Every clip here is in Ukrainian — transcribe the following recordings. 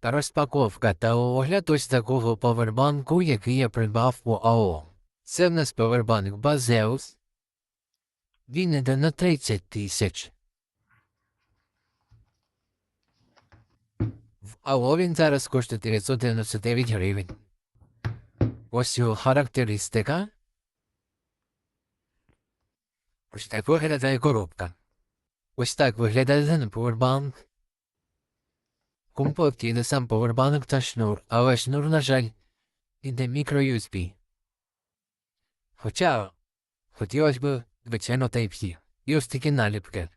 та розпаковка та огляд ось такого повербанку, який я придбав у АО. Це в нас повербанк Базеус. Він іде на 30 тисяч. В АО він зараз коштує 999 гривень. Ось його характеристика. Ось так виглядає коробка. Ось так виглядає даний повербанк. Комплекті йде сам повербанк та шнур, але шнур, на жаль, іде мікро-USB. Хоча хотілося б, звичайно, Type-C. Ось такі наліпки.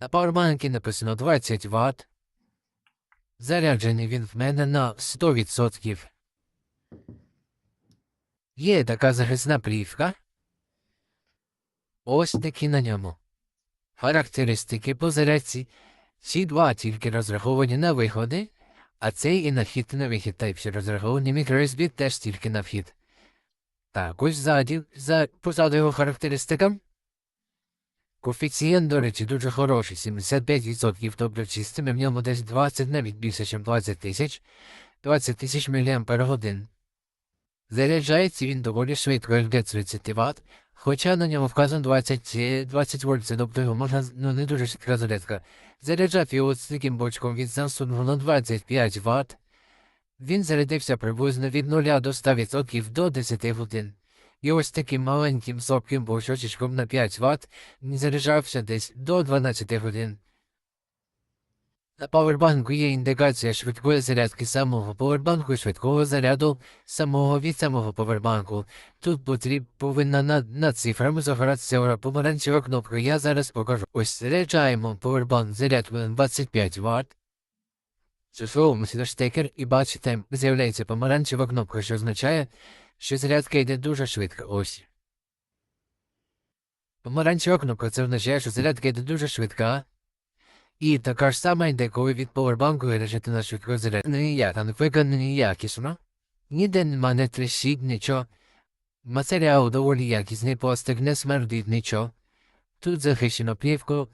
На пауербанкі написано 20 Вт. Заряджений він в мене на 100%. Є така захисна плівка. Ось такі на ньому. Характеристики по зарядці. Ці два тільки розраховані на виходи, а цей і на вхід і на вихід Type-C розраховані мікро-USB теж тільки на вхід. Так, ось ззаді, за, позаду його характеристикам. Коефіцієнт, до речі, дуже хороший, 75%, тобто чистими в ньому десь 20, навіть більше, ніж 20 тисяч, 20 тисяч мАч. Заряджається він доволі швидко, як 30 Вт, хоча на ньому вказано 20, е, 20 вольт, тобто можна, ну не дуже швидка зарядка. Заряджав його з таким бочком від Samsung на 25 Вт. Він зарядився приблизно від 0 до 100% до 10 годин. І ось таким маленьким сопким бочочком на 5 Вт він заряджався десь до 12 годин. На павербанку є індикація швидкої зарядки самого павербанку і швидкого заряду самого від самого павербанку. Тут потріб повинна над, над цифрами загоратися помаранчева кнопка. Я зараз покажу. Ось заряджаємо павербанк зарядкою на 25 Вт. Зусовуємо сюди штекер і бачите, з'являється помаранчева кнопка, що означає, що зарядка йде дуже швидко. Ось. Помаранчева кнопка це означає, що зарядка йде дуже швидка. І така ж сама йде, коли від повербанку лежати на швидко зарядку. Ніяк, а не виконані якісно. Ніде нема не трещить нічого. Матеріал доволі якісний, пластик не смердить нічого. Тут захищено плівкою.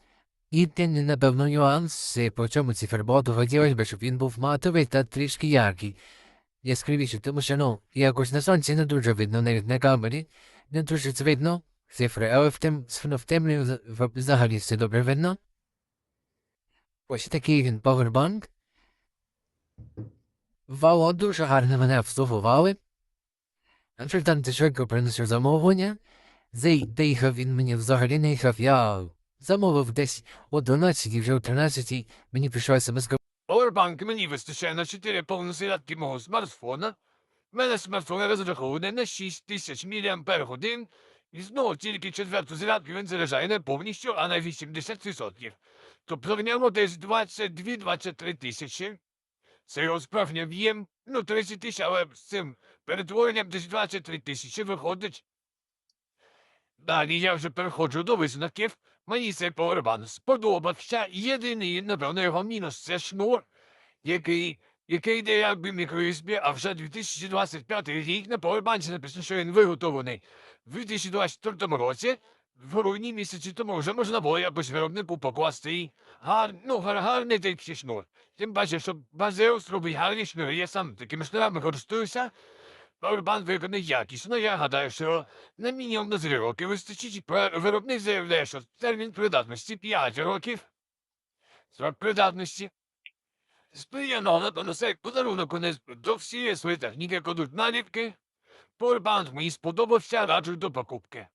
Єдиний, напевно, нюанс, е, по чому циферблату хотілося б, щоб він був матовий та трішки яркий. Яскравіший, тому що, ну, якось на сонці не дуже видно, навіть на камері, не дуже це видно, цифри, але в тем, в темряві взагалі все добре видно. Ось такий він павербанк. Вау, дуже гарно мене обслугували. Ти швидко принесу замовлення. Зай, доїхав він мені взагалі не їхав, я замовив десь о 12 і вже о 13 мені прийшла смс Powerbank мені вистачає на 4 повні зарядки мого смартфона. В мене смартфон розрахований на 6000 мАч, четверту зарядку він заряджає не повністю, а на 80%. Тобто в ньому десь 22-23 тисячі. Це його справжній об'єм, ну 30 тисяч, але з цим перетворенням десь 23 тисячі виходить. Далі я вже переходжу до висновків. Мені цей повербан сподобався. Єдиний, напевно, його мінус це шнур, який, який йде якби мікро-USB, а вже 2025 рік на повербанці написано, що він виготовлений в 2024 році. В грудні місяці тому вже можна було якось виробнику покласти гар, ну, гар, гарний такий шнур. Тим паче, що Базеус робить гарні шнури, я сам такими шнурами користуюся. Повербан виконаний якісно, я гадаю, що на мінімум на 3 роки вистачить, виробник заявляє, що термін придатності 5 років. Срок придатності. Сприяно, напевно, це як подарунок конець до всієї своєї техніки кладуть наліпки. Повербанк мені сподобався, раджу до покупки.